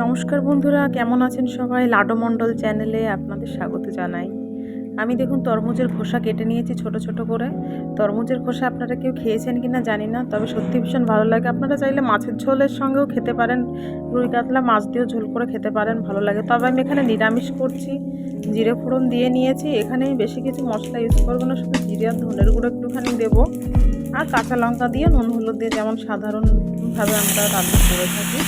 নমস্কার বন্ধুরা, কেমন আছেন সবাই? লাডো মণ্ডল চ্যানেলে আপনাদের স্বাগত জানাই। আমি দেখুন তরমুজের খোসা কেটে নিয়েছি ছোট ছোট করে। তরমুজের খোসা আপনারা কেউ খেয়েছেন কি না জানি না, তবে সত্যি ভীষণ ভালো লাগে। আপনারা চাইলে মাছের ঝোলের সঙ্গেও খেতে পারেন, রুই কাতলা মাছ দিয়েও ঝোল করে খেতে পারেন, ভালো লাগে। তবে আমি এখানে নিরামিষ করছি, জিরে ফোড়ন দিয়ে নিয়েছি। এখানে বেশি কিছু মশলা ইউজ করব না, শুধু জিরে আর ধনের গুঁড়ো একটুখানি দেবো। আর কাঁচা লঙ্কা দিয়ে, নুন হলুদ দিয়ে যেমন সাধারণভাবে আমরা রান্না করে থাকি।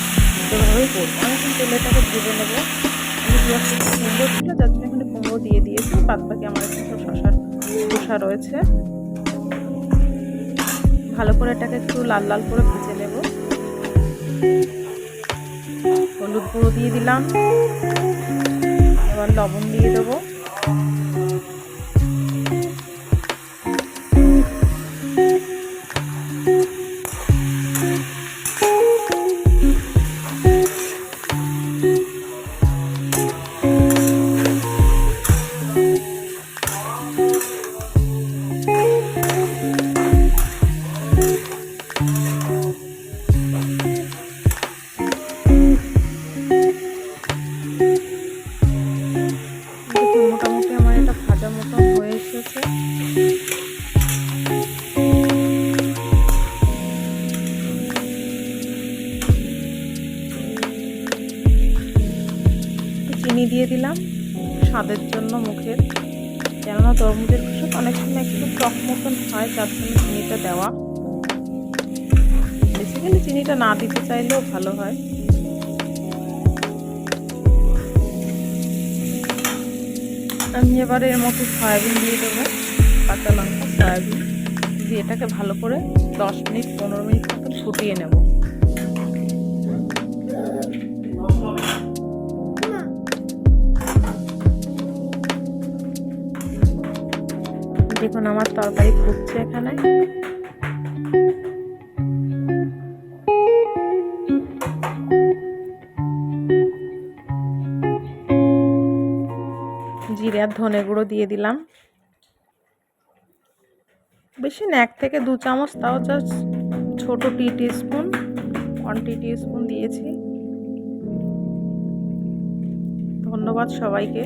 সেভাবেই করব। আমি এখন তেলেটাকে ভেজে নেব। আমি পেঁয়াজটা কুমড়ো যার জন্য এখানে কুমড়ো দিয়ে দিয়েছি। বাদ বাকি আমার এখানে সব শশার খোসা রয়েছে। ভালো করে এটাকে একটু লাল লাল করে ভেজে নেব। হলুদ গুঁড়ো দিয়ে দিলাম। এবার লবণ দিয়ে দেবো। হয়ে চিনি দিয়ে দিলাম, স্বাদের জন্য মুখের। কেননা তরমুজের খোসা অনেক সময় একটু টক মতন হয় যার জন্য চিনিটা দেওয়া। বেসিক্যালি চিনিটা না দিতে চাইলেও ভালো হয়। আমি এবারে এর মতো সয়াবিন দিয়ে দেবো, কাঁচা লঙ্কা, সয়াবিন। দিয়ে এটাকে ভালো করে দশ মিনিট, পনেরো মিনিট মতো ফুটিয়ে নেব। দেখুন, আমার তরকারি ফুটছে এখানে। জিরে আর ধনে গুঁড়ো দিয়ে দিলাম। বেশি না, এক থেকে দু চামচ, তাও জাস্ট ছোটো teaspoon one teaspoon দিয়েছি। ধন্যবাদ সবাইকে।